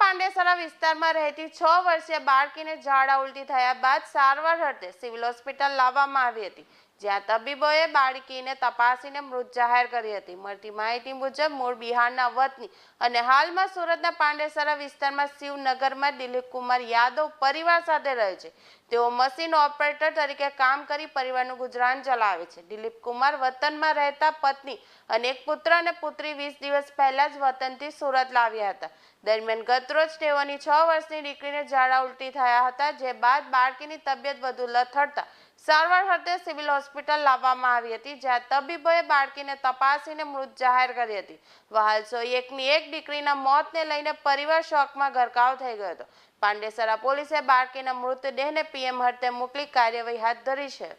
વિસ્તારમાં રહેતી છ વર્ષીય બાળકીને ઝાડા ઉલટી થયા બાદ સારવાર અર્થે સિવિલ હોસ્પિટલ લાવવામાં આવી હતી. જ્યાં તબીબોએ બાળકીને તપાસીને મૃત જાહેર કરી હતી. મળતી માહિતી મુજબ મૂળ બિહારના વતની અને હાલમાં સુરતના પાંડેસરા વિસ્તારમાં શિવનગરમાં દિલીપ કુમાર યાદવ પરિવાર સાથે રહે છે. તેઓ મશીન ઓપરેટર તરીકે કામ કરી પરિવારનું ગુજરાન ચલાવે છે. દિલીપ કુમાર વતનમાં રહેતા પત્ની અને એક પુત્ર અને પુત્રી વીસ દિવસ પહેલા જ વતનથી સુરત લાવ્યા હતા. દરમિયાન ગતરોજ તેઓની છ વર્ષની દીકરીને ઝાડા ઉલટી થયા હતા, જે બાદ બાળકીની તબિયત વધુ લથડતા સારવાર અર્થે સિવિલ હોસ્પિટલ લાવવામાં આવી હતી, જ્યાં તબીબોએ બાળકીને તપાસીને મૃત જાહેર કરી હતી. વહાલસોઈ એકની એક દીકરીના મોતને લઈને પરિવાર શોકમાં ગરકાવ થઈ ગયો હતો. પાંડેસરા પોલીસે બાળકીના મૃતદેહને પીએમ હર્તે મોકલી કાર્યવાહી હાથ ધરી છે.